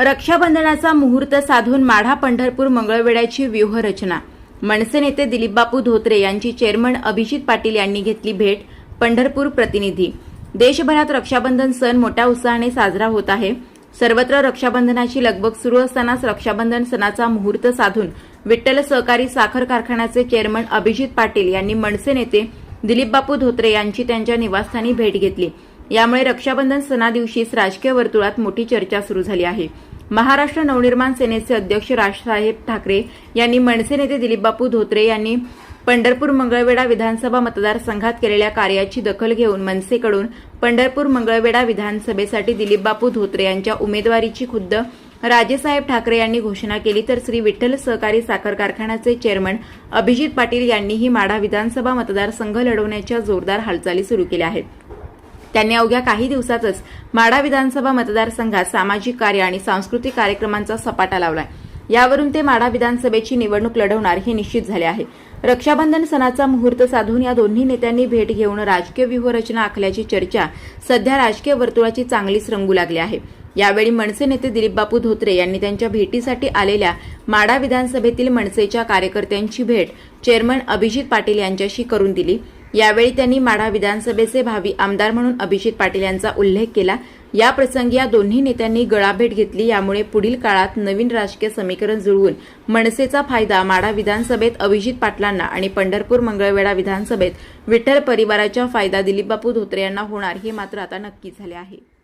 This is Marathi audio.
रक्षाबंधनाचा मुहूर्त साधून माढा पंढरपूर मंगळवेड्याची व्यूहरचना. मनसे नेते दिलीपबापू धोत्रे यांची चेअरमन अभिजित पाटील यांनी घेतली भेट पंढरपूर प्रतिनिधी. देशभरात रक्षाबंधन सण मोठ्या उत्साहाने साजरा होत आहे. सर्वत्र रक्षाबंधनाची लगबग सुरू असतानाच रक्षाबंधन सणाचा मुहूर्त साधून विठ्ठल सहकारी साखर कारखान्याचे चेअरमन अभिजित पाटील यांनी मनसे नेते दिलीपबापू धोत्रे यांची त्यांच्या निवासस्थानी भेट घेतली. यामुळे रक्षाबंधन सणादिवशीच राजकीय वर्तुळात मोठी चर्चा सुरू झाली आहे. महाराष्ट्र नवनिर्माण सेनेचे अध्यक्ष राजसाहेब ठाकरे यांनी मनसे नेते दिलीपबापू धोत्रे यांनी पंढरपूर मंगळवेढा विधानसभा मतदारसंघात केलेल्या कार्याची दखल घेऊन मनसेकडून पंढरपूर मंगळवेढा विधानसभेसाठी दिलीपबापू धोत्रे यांच्या उमेदवारीची खुद्द राजेसाहेब ठाकरे यांनी घोषणा केली तर श्री विठ्ठल सहकारी साखर कारखान्याचे चेअरमन अभिजित पाटील यांनीही माढा विधानसभा मतदारसंघ लढवण्याच्या जोरदार हालचाली सुरू केल्या आहेत. त्यांनी अवघ्या काही दिवसातच माढा विधानसभा मतदारसंघात सामाजिक कार्य आणि सांस्कृतिक कार्यक्रमांचा सपाटा लावलाय. यावरून ते माढा विधानसभेची निवडणूक लढवणार हे निश्चित झाले आहे. रक्षाबंधन सणाचा मुहूर्त साधून या दोन्ही नेत्यांनी भेट घेऊन राजकीय व्यूहरचना आखल्याची चर्चा सध्या राजकीय वर्तुळाची चांगलीच रंगू लागली आहे. यावेळी मनसे नेते दिलीपबापू धोत्रे यांनी त्यांच्या भेटीसाठी आलेल्या माडा विधानसभेतील मनसेच्या कार्यकर्त्यांची भेट चेअरमन अभिजित पाटील यांच्याशी करून दिली. यावेळी त्यांनी माढा विधानसभेचे भावी आमदार म्हणून अभिजित पाटील यांचा उल्लेख केला. या प्रसंगी या दोन्ही नेत्यांनी गळाभेट घेतली. यामुळे पुढील काळात नवीन राजकीय समीकरण जुळवून मनसेचा फायदा माढा विधानसभेत अभिजित पाटलांना आणि पंढरपूर मंगळवेढा विधानसभेत विठ्ठल परिवाराचा फायदा दिलीपबापू धोत्रे यांना होणार हे मात्र आता नक्की झाले आहे.